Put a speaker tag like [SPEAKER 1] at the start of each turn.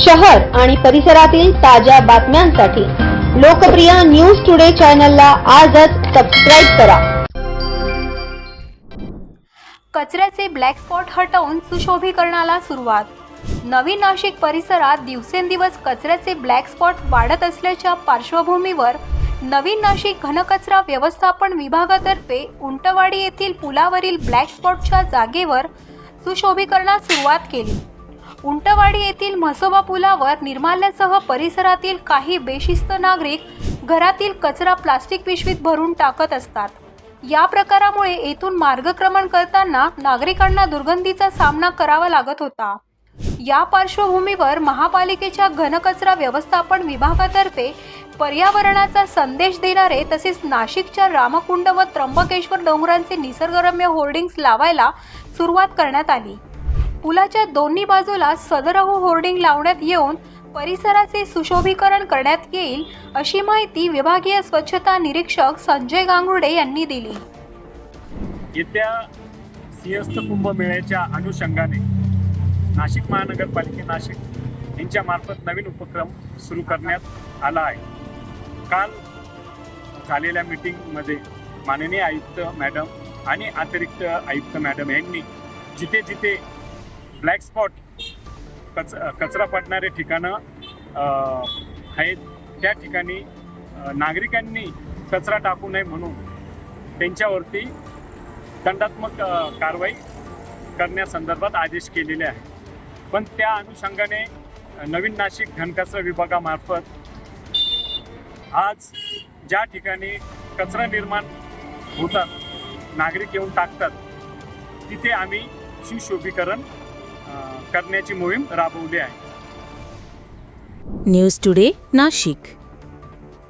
[SPEAKER 1] शहर आणि परिसरातील ताज्या बातम्यांसाठी लोकप्रिय न्यूज टुडे चॅनलला आजच सबस्क्राईब करा.
[SPEAKER 2] कचऱ्याचे ब्लॅक स्पॉट हटवून सुशोभीकरणाला सुरुवात. नवी नाशिक परिसरात दिवसेंदिवस कचऱ्याचे ब्लॅक स्पॉट वाढत असल्याच्या पार्श्वभूमीवर नवीन नाशिक घनकचरा व्यवस्थापन विभागातर्फे उंटवाडी येथील पुलावरील ब्लॅक स्पॉटच्या जागेवर सुशोभीकरणास सुरुवात केली. उंटवाडी येथील म्हसोबा पुलावर निर्माल्यासह परिसरातील काही बेशिस्त नागरिक घरातील कचरा प्लास्टिक पिशवीत भरून टाकत असतात. या प्रकारामुळे येथून मार्गक्रमण करताना नागरिकांना दुर्गंधीचा सामना करावा लागत होता. या पार्श्वभूमीवर महापालिकेच्या घनकचरा व्यवस्थापन विभागातर्फे पर्यावरणाचा संदेश देणारे तसेच नाशिकच्या रामकुंड व त्र्यंबकेश्वर डोंगरांचे निसर्गरम्य होर्डिंग्स लावायला सुरुवात करण्यात आली. पुलाच्या दोन्ही बाजूला सदरहू होर्डिंग लावण्यात येऊन परिसराचे सुशोभीकरण करण्यात येईल अशी माहिती विभागीय स्वच्छता निरीक्षक संजय गांगुर्डे यांनी दिली.
[SPEAKER 3] येत्या सिंहस्थ कुंभमेळ्याच्या अनुषंगाने नाशिक महानगरपालिके नाशिक यांच्यामार्फत नवीन उपक्रम सुरू करण्यात आला आहे. काल झालेल्या मीटिंगमध्ये माननीय आयुक्त मॅडम आणि अतिरिक्त आयुक्त मॅडम यांनी जिथे जिथे ब्लॅक स्पॉट कच कचरा पडणारे ठिकाणं आहेत. त्या ठिकाणी नागरिकांनी कचरा टाकू नये म्हणून त्यांच्यावरती दंडात्मक कारवाई करण्यासंदर्भात आदेश केलेले आहे पण त्या अनुषंगाने नवीन नाशिक घनकचरा विभागामार्फत आज ज्या ठिकाणी कचरा निर्माण होतात नागरिक येऊन टाकतात तिथे आम्ही सुशोभीकरण करण्याची मोहीम राबवली आहे.
[SPEAKER 4] News today Nashik.